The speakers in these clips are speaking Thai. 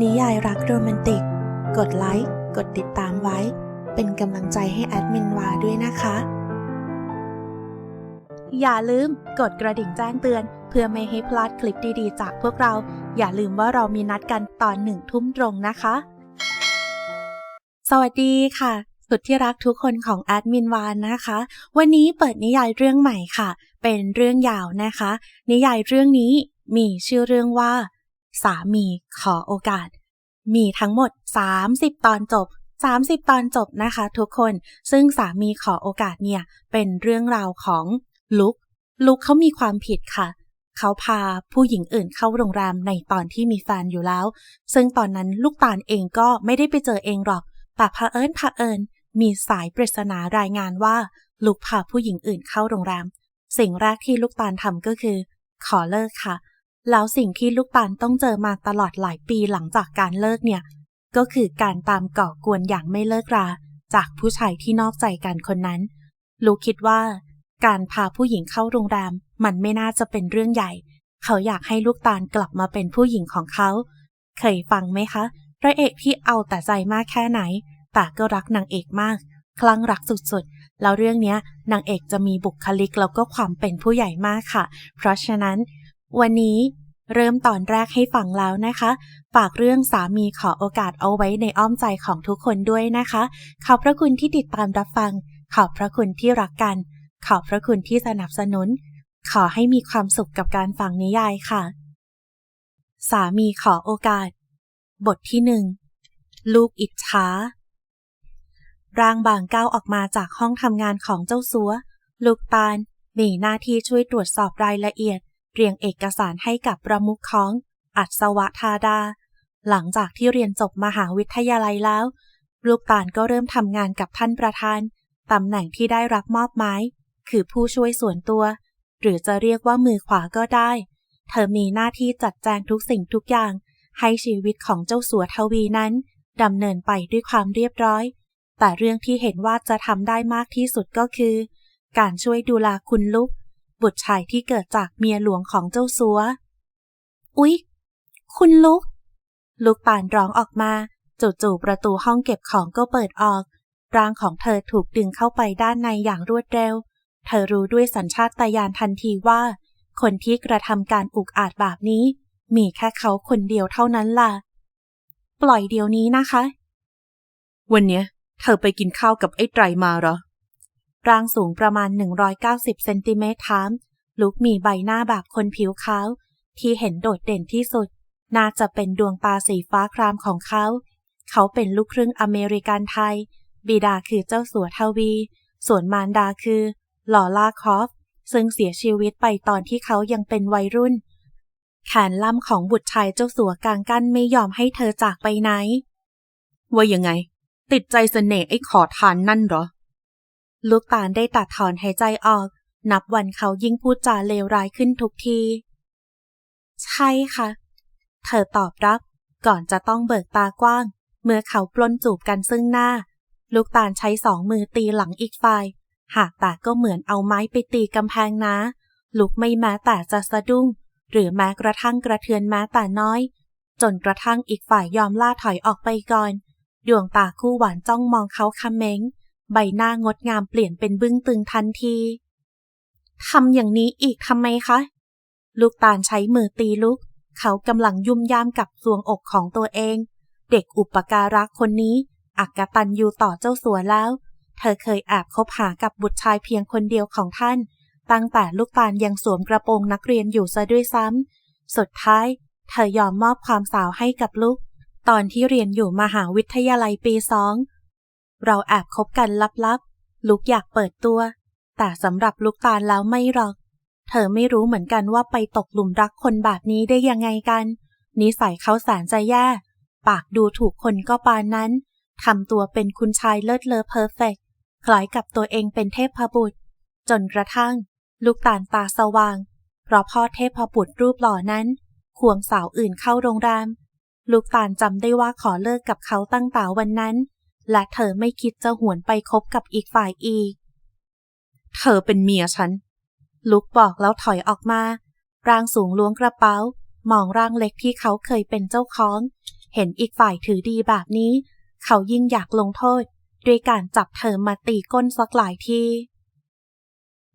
นิยายรักโรแมนติก กดไลค์ กดติดตามไว้ เป็นกำลังใจให้แอดมินวาด้วยนะคะ อย่าลืมกดกระดิ่งแจ้งเตือน เพื่อไม่ให้พลาดคลิปดีๆ จากพวกเรา อย่าลืมว่าเรามีนัดกันตอนหนึ่งทุ่มตรงนะคะ สวัสดีค่ะ สุดที่รักทุกคนของแอดมินวานนะคะ วันนี้เปิดนิยายเรื่องใหม่ค่ะ เป็นเรื่องยาวนะคะ นิยายเรื่องนี้มีชื่อเรื่องว่า สามีขอโอกาส มีทั้งหมด 30 ตอนจบ 30 ตอนจบนะคะทุกคน ซึ่งสามีขอโอกาสเนี่ย เป็นเรื่องราวของลุก ลุกเขามีความผิดค่ะ เขาพาผู้หญิงอื่นเข้าโรงแรมในตอนที่มีแฟนอยู่แล้ว ซึ่งตอนนั้นลูกตาลเองก็ไม่ได้ไปเจอเองหรอก แต่เอิญเอิญมีสายปริศนารายงานว่าลุกพาผู้หญิงอื่นเข้าโรงแรม สิ่งแรกที่ลูกตาลทำก็คือ ขอเลิกค่ะ แล้วสิ่งที่ลูกตาลต้องเจอมาตลอดหลายปีหลังจากการเลิกเนี่ย ก็คือการตามก่อกวนอย่างไม่เลิกรา จากผู้ชายที่นอกใจกันคนนั้น ลูกคิดว่า การพาผู้หญิงเข้าโรงแรมมันไม่น่าจะเป็นเรื่องใหญ่ เขาอยากให้ลูกตาลกลับมาเป็นผู้หญิงของเขา เคยฟังไหมคะพระเอกที่เอาแต่ใจมากแค่ไหน แต่ก็รักนางเอกมาก คลั่งรักสุดๆ แล้วเรื่องนี้นางเอกจะมีบุคลิกแล้วก็ความเป็นผู้ใหญ่มากค่ะ เพราะฉะนั้น วันนี้เริ่มตอนแรกให้ฟังแล้วนะคะ ฝากเรื่องสามีขอโอกาสเอาไว้ในอ้อมใจของทุกคนด้วยนะคะ ขอบพระคุณที่ติดตามรับฟัง ขอบพระคุณที่รักกัน ขอบพระคุณที่สนับสนุน ขอให้มีความสุขกับการฟังนิยายค่ะ สามีขอโอกาส บทที่หนึ่งลูกอิจฉาร่างบางก้าวออกมาจากห้องทำงานของเจ้าสัว ลูกตาลมีหน้าที่ช่วยตรวจสอบรายละเอียด เรียงเอกสารให้กับประมุขของอัศวธาดา หลังจากที่เรียนจบมหาวิทยาลัยแล้ว ลูกตาลก็เริ่มทำงานกับท่านประธานตำแหน่งที่ได้รับมอบหมายคือผู้ช่วยส่วนตัว หรือจะเรียกว่ามือขวาก็ได้ เธอมีหน้าที่จัดแจงทุกสิ่งทุกอย่าง ให้ชีวิตของเจ้าสัวทวีนั้นดำเนินไปด้วยความเรียบร้อย แต่เรื่องที่เห็นว่าจะทำได้มากที่สุดก็คือ การช่วยดูแลคุณลุก บุตรชายที่เกิดจากเมียหลวงของเจ้าสัว อุ๊ย คุณลุกลูกป่านร้องออกมา จู่ๆประตูห้องเก็บของก็เปิดออก ร่างของเธอถูกดึงเข้าไปด้านในอย่างรวดเร็ว เธอรู้ด้วยสัญชาตญาณทันทีว่า คนที่กระทำการอุกอาจแบบนี้ มีแค่เขาคนเดียวเท่านั้นล่ะ ปล่อยเดี๋ยวนี้นะคะ วันเนี้ยเธอไปกินข้าวกับไอ้ไตรมาเหรอ ร่างสูงประมาณ 190 เซนติเมตรถาม ลุกมีใบหน้าแบบคนผิวขาว ที่เห็นโดดเด่นที่สุด น่าจะเป็นดวงตาสีฟ้าครามของเขา เขาเป็นลูกครึ่งอเมริกันไทย บิดาคือเจ้าสัวทวี ส่วนมารดาคือลอล่าคอฟ ซึ่งเสียชีวิตไปตอนที่เขายังเป็นวัยรุ่น แขนล่ำของบุตรชายเจ้าสัวกางกั้นไม่ยอมให้เธอจากไปไหน ว่ายังไง ติดใจเสน่ห์ไอ้ขอทานนั่นเหรอ ลูกตาลได้ตัดถอนหายใจออก นับวันเขายิ่งพูดจาเลวร้ายขึ้นทุกที ใช่ค่ะ เธอตอบรับ ก่อนจะต้องเบิกตากว้าง เมื่อเขาปล้นจูบกันซึ่งหน้า ลูกตาลใช้สองมือตีหลังอีกฝ่าย หากต่ก็เหมือนเอาไม้ไปตีกำแพงนะลุกไม่แม้แต่จะสะดุ้ง หรือแม้กระทั่งกระเทือนแม้แต่น้อย จนกระทั่งอีกฝ่ายยอมล่าถอยออกไปก่อน ดวงตาคู่หวานจ้องมองเขาคำเม้ง ใบหน้างดงามเปลี่ยนเป็นบึ้งตึงทันที ทำอย่างนี้อีกทำไมคะ ลูกตาลใช้มือตีลุกเขากำลังยุ่มย่ามกับสวงอกของตัวเอง เด็กอุปการะคนนี้ อักตันอยู่ต่อเจ้าสัวแล้ว เธอเคยแอบคบหากับบุตรชายเพียงคนเดียวของท่าน ตั้งแต่ลูกตาลยังสวมกระโปรงนักเรียนอยู่ซะด้วยซ้ำ สุดท้าย เธอยอมมอบความสาวให้กับลูก ตอนที่เรียนอยู่มหาวิทยาลัยปีสอง เราแอบคบกันลับๆลูกอยากเปิดตัว แต่สำหรับลูกตาลแล้วไม่หรอก เธอไม่รู้เหมือนกันว่าไปตกหลุมรักคนแบบนี้ได้ยังไงกัน นิสัยเขาแสนจะแย่ ปากดูถูกคนก็ปานนั้น ทำตัวเป็นคุณชายเลิศเลอเพอร์เฟกคล้ายกับตัวเองเป็นเทพบุตร จนกระทั่ง ลูกตาลตาสว่าง เพราะพ่อเทพบุตรรูปหล่อนั้นควงสาวอื่นเข้าโรงแรม ลูกตาลจำได้ว่าขอเลิกกับเขาตั้งแต่วันนั้น และเธอไม่คิดจะหวนไปคบกับอีกฝ่ายอีก เธอเป็นเมียฉัน ลุกบอกแล้วถอยออกมา ร่างสูงล้วงกระเป๋า มองร่างเล็กที่เขาเคยเป็นเจ้าของ เห็นอีกฝ่ายถือดีแบบนี้ เขายิ่งอยากลงโทษ ด้วยการจับเธอมาตีก้นสักหลายที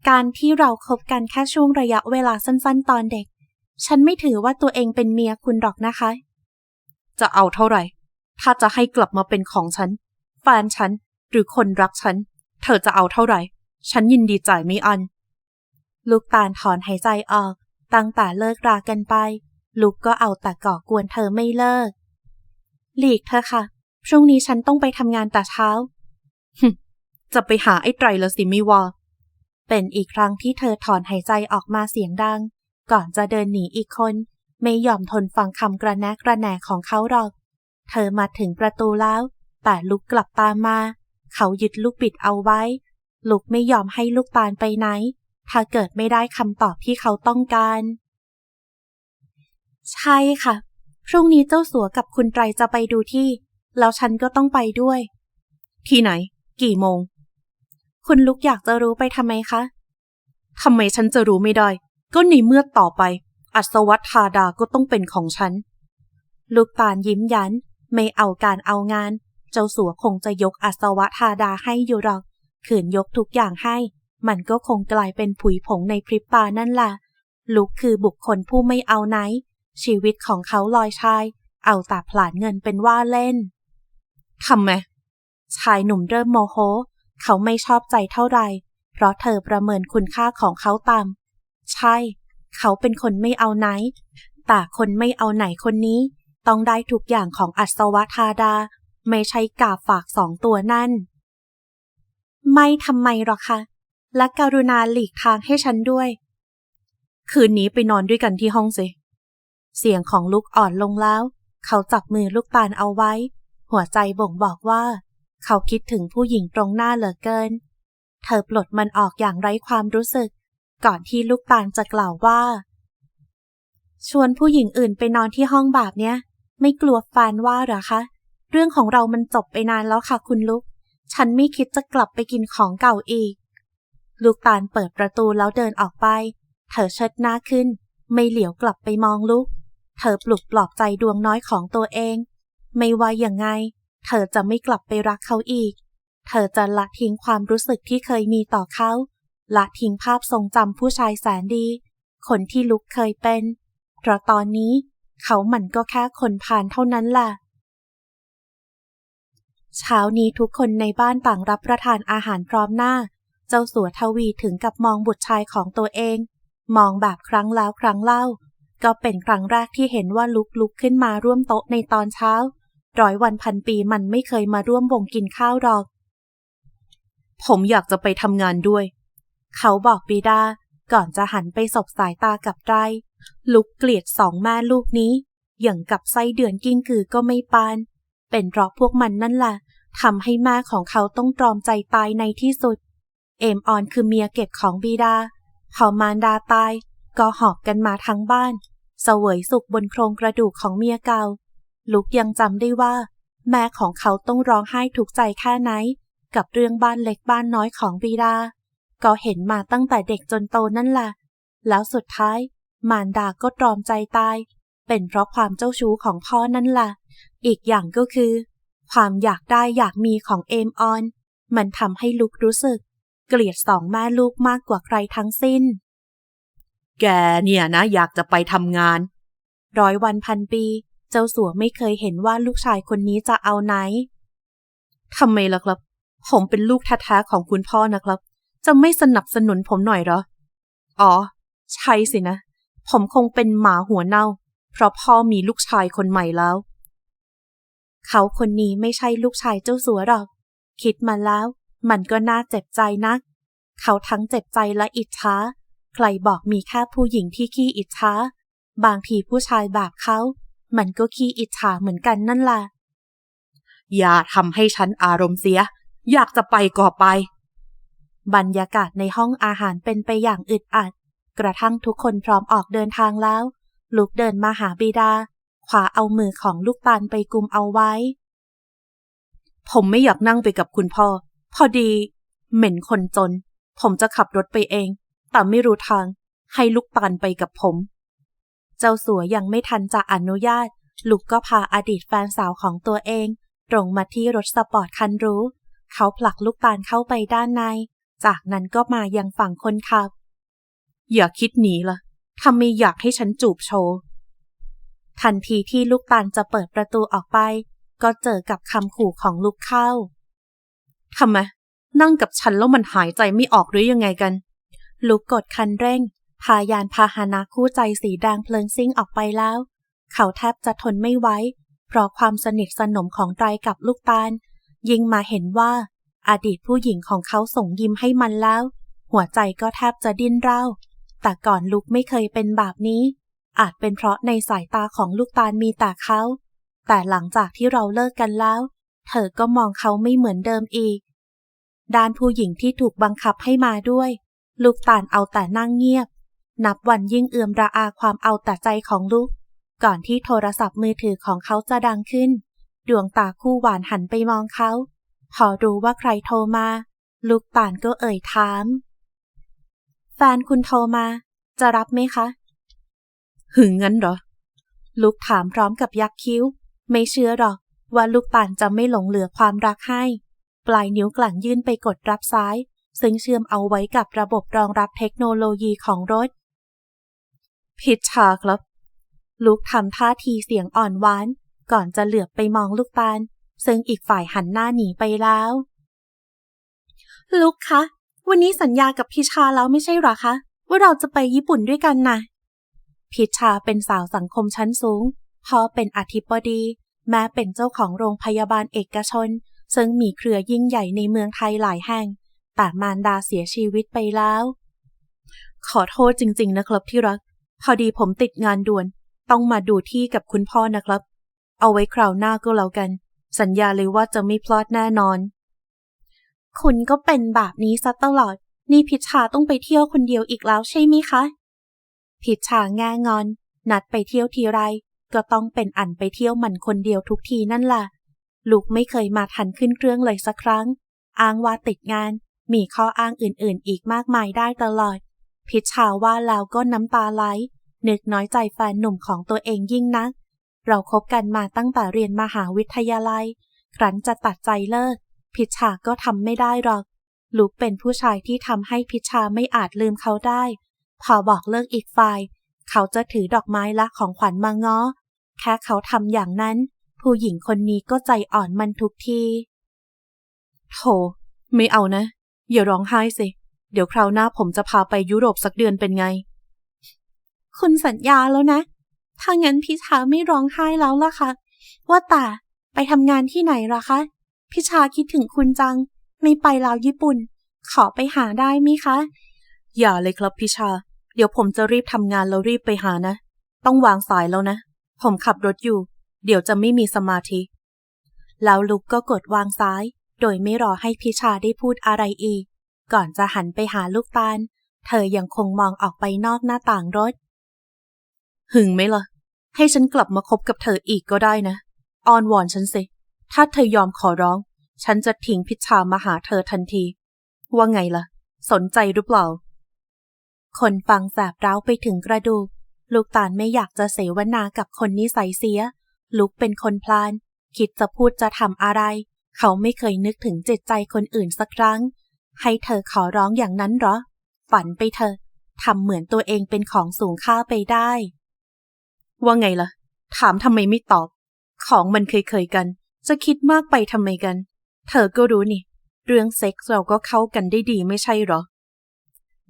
การที่เราคบกันแค่ช่วงระยะเวลาสั้นๆ ตอนเด็ก ฉันไม่ถือว่าตัวเองเป็นเมียคุณหรอกนะคะ จะเอาเท่าไหร่ ถ้าจะให้กลับมาเป็นของฉัน นฉัน หรือคนรักฉัน เธอจะเอาเท่าไหร่ ฉันยินดีจ่ายไม่อัน ลูกตาลถอนหายใจออก ตั้งแต่เลิกรากันไป ลูกก็เอาแต่ก่อกวนเธอไม่เลิก หลีกเธอะค่ะ พรุ่งนี้ฉันต้องไปทำงานแต่เช้า จะไปหาไอ้ไตรละสิไม่ว่าเป็นอีกครั้งที่เธอถอนหายใจออกมาเสียงดัง ก่อนจะเดินหนีอีกคน ไม่ยอมทนฟังคำกระแนะกระแหนของเขาหรอก เธอมาถึงประตูแล้ว แต่ลุกกลับตามมา เขายึดลูกบิดเอาไว้ลุกไม่ยอมให้ลูกตาลไปไหน ถ้าเกิดไม่ได้คำตอบที่เขาต้องการ ใช่ค่ะ พรุ่งนี้เจ้าสัวกับคุณไตรจะไปดูที่ แล้วฉันก็ต้องไปด้วย ที่ไหน กี่โมง คุณลุกอยากจะรู้ไปทำไมคะทำไมฉันจะรู้ไม่ได้ ก็ในเมื่อต่อไป อัศวัตธาดาก็ต้องเป็นของฉัน ลูกตาลยิ้มยัน ไม่เอาการเอางาน เจ้าสัวคงจะยกอัศวะธาดาให้อยู่หรอก ขืนยกทุกอย่างให้ มันก็คงกลายเป็นผุยผงในพริบตานั่นล่ะลุกคือบุคคลผู้ไม่เอาไหน ชีวิตของเขาลอยชาย เอาแต่ผลาญเงินเป็นว่าเล่นทำไมชายหนุ่มเริ่มโมโห เขาไม่ชอบใจเท่าไหร่ เพราะเธอประเมินคุณค่าของเขาต่ำ ใช่ เขาเป็นคนไม่เอาไหน แต่คนไม่เอาไหนคนนี้ ต้องได้ทุกอย่างของอัศวธาดา ไม่ใช่กาฝากสองตัวนั่น ไม่ทำไมหรอคะ และกรุณาหลีกทางให้ฉันด้วย คืนนี้ไปนอนด้วยกันที่ห้องสิ เสียงของลูกอ่อนลงแล้ว เขาจับมือลูกตาลเอาไว้ หัวใจบ่งบอกว่า เขาคิดถึงผู้หญิงตรงหน้าเหลือเกิน เธอปลดมันออกอย่างไร้ความรู้สึก ก่อนที่ลูกตาลจะกล่าวว่าชวนผู้หญิงอื่นไปนอนที่ห้องแบบเนี้ย ไม่กลัวแฟนว่าหรอคะ เรื่องของเรามันจบไปนานแล้วค่ะคุณลุก ฉันไม่คิดจะกลับไปกินของเก่าอีก ลูกตาลเปิดประตูแล้วเดินออกไป เธอเชิดหน้าขึ้น ไม่เหลียวกลับไปมองลูกเธอปลุกปลอบใจดวงน้อยของตัวเอง ไม่ว่าอย่างไง เธอจะไม่กลับไปรักเขาอีก เธอจะละทิ้งความรู้สึกที่เคยมีต่อเขา ละทิ้งภาพทรงจำผู้ชายแสนดี คนที่ลุกเคยเป็น เพราะตอนนี้เขามันก็แค่คนผ่านเท่านั้นแหละ เช้านี้ทุกคนในบ้านต่างรับประทานอาหารพร้อมหน้า เจ้าสัวทวีถึงกับมองบุตรชายของตัวเอง มองแบบครั้งแล้วครั้งเล่า ก็เป็นครั้งแรกที่เห็นว่าลุกลุกขึ้นมาร่วมโต๊ะในตอนเช้า ร้อยวันพันปีมันไม่เคยมาร่วมวงกินข้าวหรอก ผมอยากจะไปทำงานด้วย เขาบอกปีดา ก่อนจะหันไปสบสายตากับไร ลุกเกลียดสองแม่ลูกนี้อย่างกับไส้เดือนกิ้งกือก็ไม่ปาน เป็นเพราะพวกมันนั่นแหละทำให้แม่ของเขาต้องตรอมใจตายในที่สุด เอมออนคือเมียเก็บของบีดาพอมารดาตาย ก็หอบกันมาทั้งบ้านเสวยสุขบนโครงกระดูกของเมียเก่าลุกยังจำได้ว่า แม่ของเขาต้องร้องไห้ถูกใจแค่ไหน กับเรื่องบ้านเล็กบ้านน้อยของบีดา ก็เห็นมาตั้งแต่เด็กจนโตนั่นแหละแล้วสุดท้าย มารดาก็ตรอมใจตาย เป็นเพราะความเจ้าชู้ของพ่อนั่นแหละ อีกอย่างก็คือ ความอยากได้อยากมีของเอมออน มันทำให้ลุกรู้สึก เกลียดสองแม่ลูกมากกว่าใครทั้งสิ้น แกเนี่ยนะอยากจะไปทำงาน ร้อยวันพันปี เจ้าสัวไม่เคยเห็นว่าลูกชายคนนี้จะเอาไหนทำไมล่ะครับ ผมเป็นลูกแท้ๆของคุณพ่อนะครับ จะไม่สนับสนุนผมหน่อยเหรอ อ๋อ ใช่สินะ ผมคงเป็นหมาหัวเน่า เพราะพ่อมีลูกชายคนใหม่แล้ว เขาคนนี้ไม่ใช่ลูกชายเจ้าสัวหรอก คิดมาแล้ว มันก็น่าเจ็บใจนัก เขาทั้งเจ็บใจและอิจฉาใครบอกมีแค่ผู้หญิงที่ขี้อิจฉาบางทีผู้ชายแบบเขา มันก็ขี้อิจฉาเหมือนกันนั่นแหละอย่าทำให้ฉันอารมณ์เสีย อยากจะไปก็ไป บรรยากาศในห้องอาหารเป็นไปอย่างอึดอัด กระทั่งทุกคนพร้อมออกเดินทางแล้ว ลุกเดินมาหาบิดา ขวาเอามือของลูกตาลไปกุมเอาไว้ ผมไม่อยากนั่งไปกับคุณพ่อ พอดี เหม็นคนจน ผมจะขับรถไปเอง แต่ไม่รู้ทาง ให้ลูกตาลไปกับผม เจ้าสัวยังไม่ทันจะอนุญาตลุกก็พาอดีตแฟนสาวของตัวเอง ตรงมาที่รถสปอร์ตคันรู้ เขาผลักลูกตาลเข้าไปด้านใน จากนั้นก็มายังฝั่งคนขับ อย่าคิดหนีละถ้าไม่อยากให้ฉันจูบโชว์ ทันทีที่ลูกตาลจะเปิดประตูออกไป ก็เจอกับคำขู่ของลูกเข้าทำไมนั่งกับฉันแล้วมันหายใจไม่ออกหรือยังไงกัน ลูกกดคันเร่ง พายานพาหนะคู่ใจสีแดงเพลิงซิ่งออกไปแล้ว เขาแทบจะทนไม่ไหวเพราะความสนิทสนมของไตรกับลูกตาล ยิ่งมาเห็นว่า อดีตผู้หญิงของเขาส่งยิ้มให้มันแล้ว หัวใจก็แทบจะดิ้นเร่าแต่ก่อนลูกไม่เคยเป็นแบบนี้ อาจเป็นเพราะในสายตาของลูกตาลมีแต่เขา แต่หลังจากที่เราเลิกกันแล้ว เธอก็มองเขาไม่เหมือนเดิมอีก ด้านผู้หญิงที่ถูกบังคับให้มาด้วย ลูกตาลเอาแต่นั่งเงียบ นับวันยิ่งเอื่อมระอาความเอาแต่ใจของลูก ก่อนที่โทรศัพท์มือถือของเขาจะดังขึ้น ดวงตาคู่หวานหันไปมองเขา พอรู้ว่าใครโทรมา ลูกตาลก็เอ่ยถาม แฟนคุณโทรมา จะรับไหมคะ หึงงั้นหรอ ลูกถามพร้อมกับยักคิ้ว ไม่เชื่อหรอกว่าลูกตาลจะไม่หลงเหลือความรักให้ ปลายนิ้วกลั่งยื่นไปกดรับซ้าย ซึ่งเชื่อมเอาไว้กับระบบรองรับเทคโนโลยีของรถ พิชชาครับ ลูกทำท่าทีเสียงอ่อนหวาน ก่อนจะเหลือบไปมองลูกตาลซึ่งอีกฝ่ายหันหน้าหนีไปแล้ว ลูกคะ วันนี้สัญญากับพิชาแล้วไม่ใช่หรอคะ ว่าเราจะไปญี่ปุ่นด้วยกันนะ พิชชาเป็นสาวสังคมชั้นสูงพ่อเป็นอธิบดี แม่เป็นเจ้าของโรงพยาบาลเอกชน ซึ่งมีเครือยิ่งใหญ่ในเมืองไทยหลายแห่ง แต่มารดาเสียชีวิตไปแล้ว ขอโทษจริง ๆ นะครับที่รัก พอดีผมติดงานด่วน ต้องมาดูที่กับคุณพ่อนะครับ เอาไว้คราวหน้าก็แล้วกัน สัญญาเลยว่าจะไม่พลาดแน่นอน คุณก็เป็นแบบนี้ซะตลอด นี่พิชชาต้องไปเที่ยวคนเดียวอีกแล้วใช่ไหมคะ พิชชาแง่งอน นัดไปเที่ยวทีไร ก็ต้องเป็นอันไปเที่ยวมันคนเดียวทุกทีนั่นล่ะ ลูกไม่เคยมาทันขึ้นเครื่องเลยสักครั้ง อ้างว่าติดงาน มีข้ออ้างอื่นๆ อีกมากมายได้ตลอด พิชชาว่าแล้วก็น้ำตาไหล นึกน้อยใจแฟนหนุ่มของตัวเองยิ่งนัก เราคบกันมาตั้งแต่เรียนมหาวิทยาลัย ครั้นจะตัดใจเลิก พิชชาก็ทำไม่ได้หรอก ลูกเป็นผู้ชายที่ทำให้พิชชาไม่อาจลืมเขาได้ พอบอกเลิกอีกฝ่าย เขาจะถือดอกไม้ละของขวัญมาง้อ แค่เขาทำอย่างนั้น ผู้หญิงคนนี้ก็ใจอ่อนมันทุกทีโถไม่เอานะ อย่าร้องไห้สิ เดี๋ยวคราวหน้าผมจะพาไปยุโรปสักเดือนเป็นไง คุณสัญญาแล้วนะ ถ้างั้นพี่ชาไม่ร้องไห้แล้วล่ะค่ะ ว่าแต่ไปทำงานที่ไหนล่ะคะ พี่ชาคิดถึงคุณจัง ไม่ไปลาวญี่ปุ่น ขอไปหาได้ไหมคะ อย่าเลยครับพี่ชา เดี๋ยวผมจะรีบทำงานแล้วรีบไปหานะ ต้องวางสายแล้วนะ ผมขับรถอยู่ เดี๋ยวจะไม่มีสมาธิ แล้วลุกก็กดวางซ้าย โดยไม่รอให้พิชาได้พูดอะไรอีก ก่อนจะหันไปหาลูกตาล เธอยังคงมองออกไปนอกหน้าต่างรถ หึงไหมล่ะ ให้ฉันกลับมาคบกับเธออีกก็ได้นะ ออนวอนฉันสิ ถ้าเธอยอมขอร้อง ฉันจะทิ้งพิชามาหาเธอทันที ว่าไงล่ะ สนใจหรือเปล่า คนฟังแสบร้าวไปถึงกระดูก ลูกตาลไม่อยากจะเสวนากับคนนิสัยเสีย ลุกเป็นคนพลาน คิดจะพูดจะทำอะไร เขาไม่เคยนึกถึงจิตใจคนอื่นสักครั้ง ให้เธอขอร้องอย่างนั้นเหรอ ฝันไปเถอะทำเหมือนตัวเองเป็นของสูงค่าไปได้ ว่าไงล่ะ ถามทำไมไม่ตอบ ของมันเคยๆกัน จะคิดมากไปทำไมกัน เธอก็รู้นี่ เรื่องเซ็กส์เราก็เข้ากันได้ดีไม่ใช่หรอ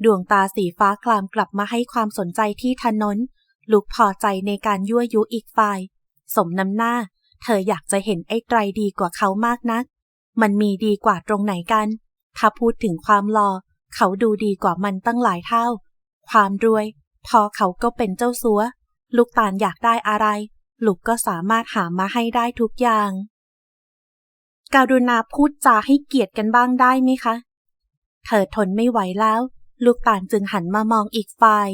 ดวงตาสีฟ้าคลามกลับมาให้ความสนใจที่ถนน ลุกพอใจในการยั่วยุอีกฝ่าย สมน้ำหน้า เธออยากจะเห็นไอ้ไตรดีกว่าเขามากนัก มันมีดีกว่าตรงไหนกัน ถ้าพูดถึงความหลอ่อเขาดูดีกว่ามันตั้งหลายเท่า ความรวย พอเขาก็เป็นเจ้าสัว ลูกตาลอยากได้อะไร ลูกก็สามารถหามาให้ได้ทุกอย่าง การุณาพูดจาให้เกียรติกันบ้างได้ไหมคะ เธอทนไม่ไหวแล้ว ลูกตาลจึงหันมามองอีกฝ่าย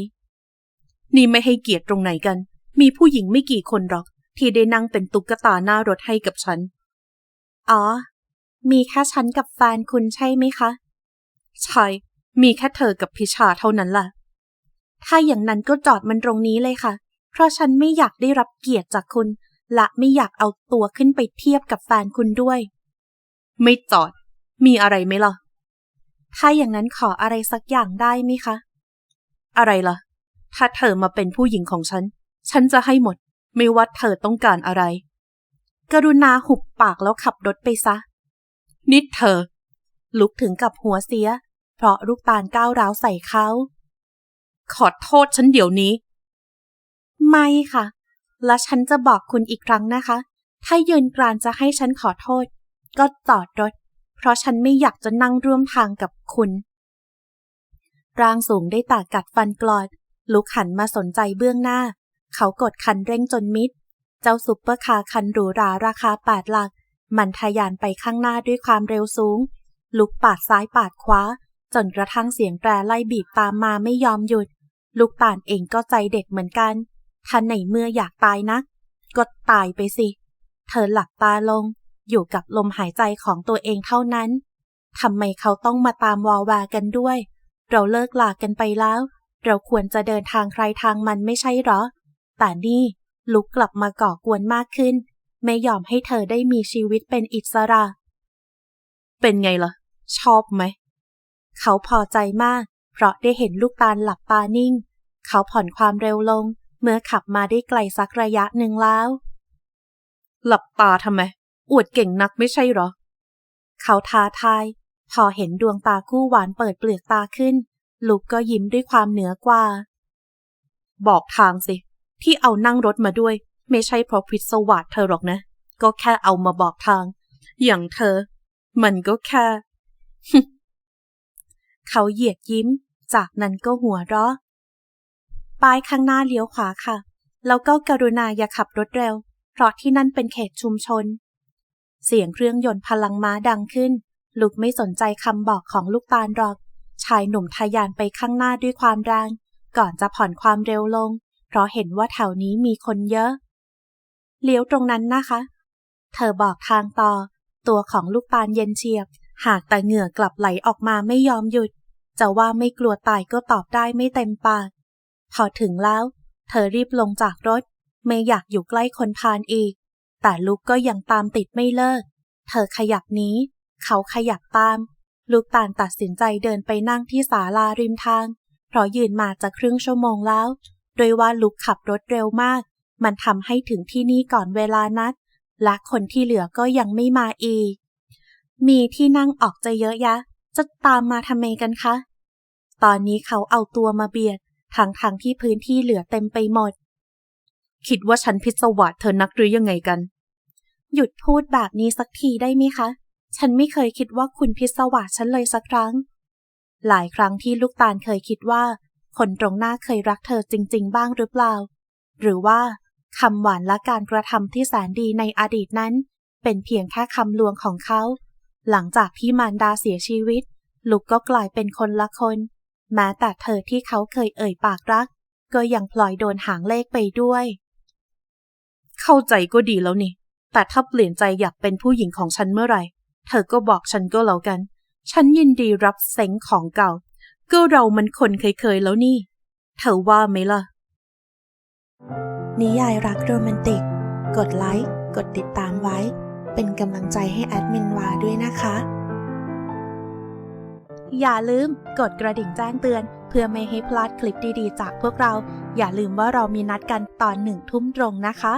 นี่ไม่ให้เกียรติตรงไหนกัน มีผู้หญิงไม่กี่คนหรอก ที่ได้นั่งเป็นตุ๊กตาหน้ารถให้กับฉัน อ๋อ มีแค่ฉันกับแฟนคุณใช่ไหมคะ ใช่ มีแค่เธอกับพิชาเท่านั้นล่ะ ถ้าอย่างนั้นก็จอดมันตรงนี้เลยค่ะ เพราะฉันไม่อยากได้รับเกียรติจากคุณ และไม่อยากเอาตัวขึ้นไปเทียบกับแฟนคุณด้วย ไม่จอด มีอะไรไหมล่ะ ถ้าอย่างนั้นขออะไรสักอย่างได้ไหมคะ อะไรล่ะ ถ้าเธอมาเป็นผู้หญิงของฉัน ฉันจะให้หมด ไม่ว่าเธอต้องการอะไร กรุณาหุบปากแล้วขับรถไปซะ นิดเธอ ลุกถึงกับหัวเสีย เพราะลูกตาลก้าวร้าวใส่เขา ขอโทษฉันเดี๋ยวนี้ ไม่ค่ะ และฉันจะบอกคุณอีกครั้งนะคะ ถ้ายืนกรานจะให้ฉันขอโทษ ก็จอดรถ เพราะฉันไม่อยากจะนั่งร่วมทางกับคุณ ร่างสูงได้ตากัดฟันกรอด ลุกหันมาสนใจเบื้องหน้า เขากดคันเร่งจนมิด เจ้าซุปเปอร์คาร์คันหรูหราราคาแปดหลัก มันทะยานไปข้างหน้าด้วยความเร็วสูง ลุกปาดซ้ายปาดขวาจนกระทั่งเสียงแตรไล่บีบตามมาไม่ยอมหยุด ลูกตาลเองก็ใจเด็ดเหมือนกันท่านในเมื่ออยากตายนัก ก็ตายไปสิ เธอหลับตาลง อยู่กับลมหายใจของตัวเองเท่านั้นทำไมเขาต้องมาตามวอวากันด้วย เราเลิกลากันไปแล้ว เราควรจะเดินทางใครทางมันไม่ใช่หรอ แต่นี่ลุกกลับมาก่อกวนมากขึ้น ไม่ยอมให้เธอได้มีชีวิตเป็นอิสระ เป็นไงล่ะ ชอบไหม เขาพอใจมาก เพราะได้เห็นลูกตาลหลับตานิ่ง เขาผ่อนความเร็วลง เมื่อขับมาได้ไกลสักระยะหนึ่งแล้ว หลับตาทำไม อวดเก่งนักไม่ใช่หรอ เขาท้าทาย พอเห็นดวงตาคู่หวานเปิดเปลือกตาขึ้น ลูกก็ยิ้มด้วยความเหนือกว่า บอกทางสิ ที่เอานั่งรถมาด้วย ไม่ใช่เพราะพิศวาสเธอหรอกนะ ก็แค่เอามาบอกทาง อย่างเธอ มันก็แค่ เขาเหยียดยิ้ม จากนั้นก็หัวเราะป้ายข้างหน้าเลี้ยวขวาค่ะ แล้วก็กรุณาอย่าขับรถเร็ว เพราะที่นั่นเป็นเขตชุมชน เสียงเครื่องยนต์พลังม้าดังขึ้นลูกไม่สนใจคำบอกของลูกตาลหรอก ชายหนุ่มทะยานไปข้างหน้าด้วยความแรง ก่อนจะผ่อนความเร็วลง เพราะเห็นว่าแถวนี้มีคนเยอะ เลี้ยวตรงนั้นนะคะ เธอบอกทางต่อ ตัวของลูกตาลเย็นเฉียบ หากแต่เหงื่อกลับไหลออกมาไม่ยอมหยุด จะว่าไม่กลัวตายก็ตอบได้ไม่เต็มปาก พอถึงแล้ว เธอรีบลงจากรถ ไม่อยากอยู่ใกล้คนพาลอีก แต่ลูกก็ยังตามติดไม่เลิก เธอขยับนี้ เขาขยับตาม ลูกตาลตัดสินใจเดินไปนั่งที่ศาลาริมทาง เพราะยืนมาจะครึ่งชั่วโมงแล้วโดยว่าลูกขับรถเร็วมาก มันทำให้ถึงที่นี่ก่อนเวลานัด และคนที่เหลือก็ยังไม่มาอีก มีที่นั่งออกจะเยอะแยะ จะตามมาทำไมกันคะ ตอนนี้เขาเอาตัวมาเบียดทางทางที่พื้นที่เหลือเต็มไปหมด คิดว่าฉันพิศวาสเธอนักหรือยังไงกัน หยุดพูดแบบนี้สักทีได้ไหมคะ ฉันไม่เคยคิดว่าคุณพิศวาสฉันเลยสักครั้ง หลายครั้งที่ลูกตาลเคยคิดว่า คนตรงหน้าเคยรักเธอจริง ๆ บ้างหรือเปล่า หรือว่าคำหวานและการกระทำที่แสนดีในอดีตนั้น เป็นเพียงแค่คำลวงของเขา หลังจากที่มารดาเสียชีวิต ลูกก็กลายเป็นคนละคน แม้แต่เธอที่เขาเคยเอ่ยปากรัก ก็ยังพลอยโดนหางเลขไปด้วย เข้าใจก็ดีแล้วนี่ แต่ถ้าเปลี่ยนใจอยากเป็นผู้หญิงของฉันเมื่อไหร่ เธอก็บอกฉันก็แล้วกัน ฉันยินดีรับเซ็งของเก่า ก็เรามันคนเคยๆแล้วนี่ เธอว่าไหมล่ะ นิยายรักโรแมนติก กดไลค์ กดติดตามไว้ เป็นกำลังใจให้แอดมินวาด้วยนะคะ อย่าลืมกดกระดิ่งแจ้งเตือน เพื่อไม่ให้พลาดคลิปดีๆ จากพวกเรา อย่าลืมว่าเรามีนัดกันตอนหนึ่งทุ่มตรงนะคะ